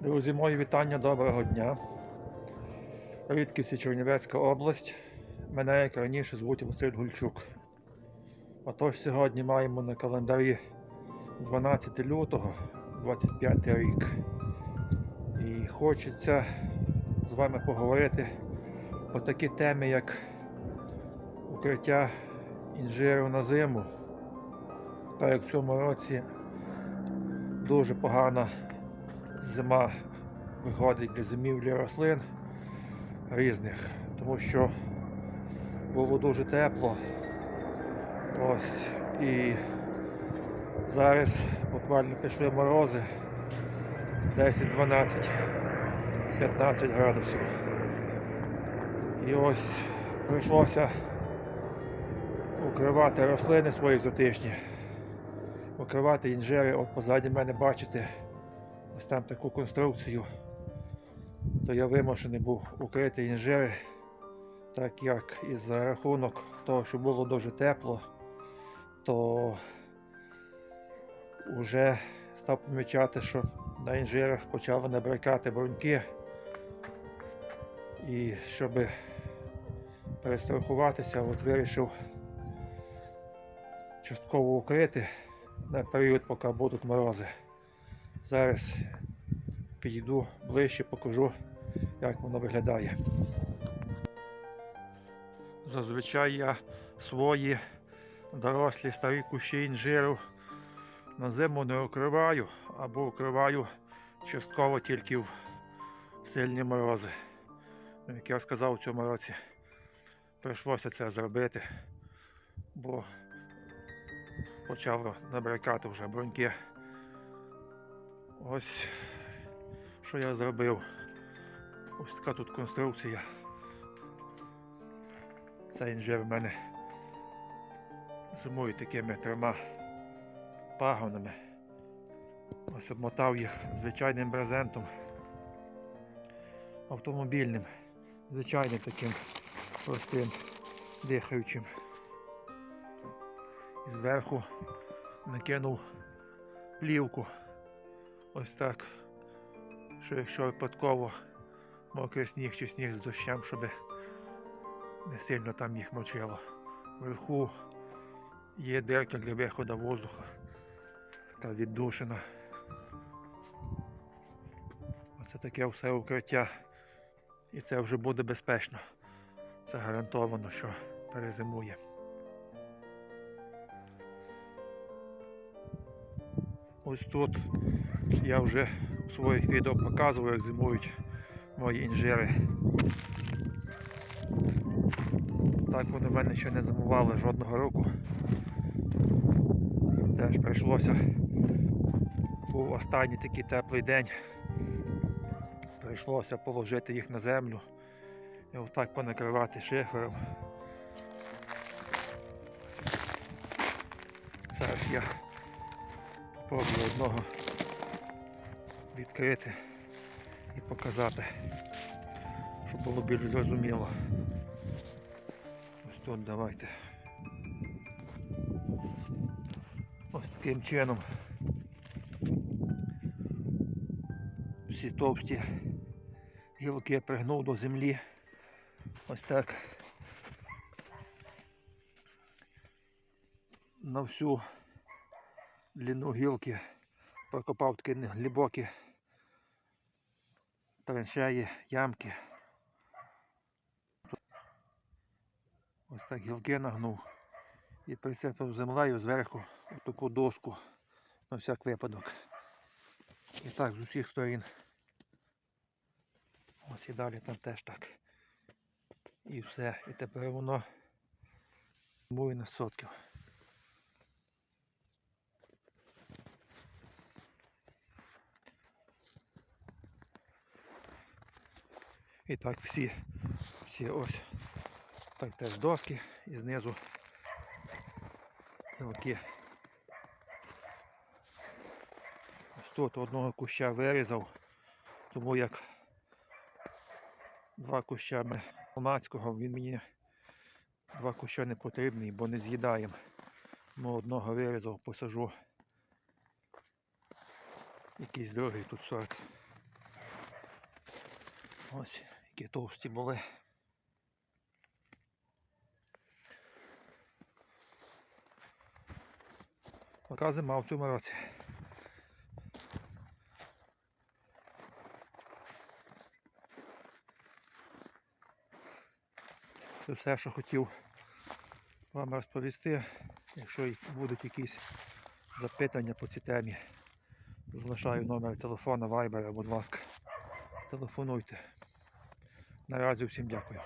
Друзі, мої вітання, доброго дня. Рідківці Чернівецька область. Мене, як раніше, звуть Василь Гульчук. Отож, сьогодні маємо на календарі 12 лютого, 25 рік. І хочеться з вами поговорити про такі теми, як укриття інжиру на зиму. Так як в цьому році дуже погана зима виходить для зимівлі рослин різних, тому що було дуже тепло. Ось і зараз буквально пішли морози 10, 12, 15 градусів. І ось прийшлося укривати рослини свої екзотичні, укривати інжири. От позаді мене бачите ось там таку конструкцію, то я вимушений був укрити інжири, так як і за рахунок того, що було дуже тепло, то вже став помічати, що на інжирах почали набрикати бруньки. І щоб перестрахуватися, от вирішив частково укрити на період, поки будуть морози. Зараз підійду ближче, покажу, як воно виглядає. Зазвичай я свої дорослі старі кущі інжиру на зиму не укриваю або укриваю частково тільки в сильні морози. Ну, Як я сказав у цьому році, прийшлося це зробити, бо почало набрякати вже бруньки. Ось що я зробив. Ось така тут конструкція. Цей інжир в мене зимує такими трьома пагонами. Ось обмотав їх звичайним брезентом автомобільним, звичайним таким простим дихаючим. І зверху накинув плівку. Ось так. Що якщо випадково мокрий сніг чи сніг з дощем, щоб не сильно там їх мочило. Вверху є дирка для виходу воздуха. Така віддушина. Оце таке все укриття. І це вже буде безпечно. Це гарантовано, що перезимує. Ось тут я вже у своїх відео показував, як зимують мої інжири. Так вони в мене ще не зимували жодного року. Теж прийшлося. Був останній такий теплий день. Прийшлося положити їх на землю і отак понакривати шифером. Зараз я Спробую одного відкрити і показати, щоб було більш зрозуміло. Ось тут давайте. Ось таким чином. Всі товсті гілки пригнув до землі. Ось так. На всю длину гілки прокопав такі глибокі траншеї, ямки. Ось так гілки нагнув і присипав землею зверху таку доску на всяк випадок. І так з усіх сторін. Ось і далі там теж так. І все. І тепер воно буде на сотків. І так всі, всі ось так теж доски і знизу гілки. Ось тут одного куща вирізав, тому як два куща Ломацького, він мені два куща не потрібні, бо не з'їдаємо. Ну, одного вирізав, посажу. Якийсь другий тут сорт. Ось, які товсті були. Така зима в цьому році. Це все, що хотів вам розповісти. Якщо будуть якісь запитання по цій темі, залишаю номер телефона Viber, будь ласка, телефонуйте. Наразі всім дякую.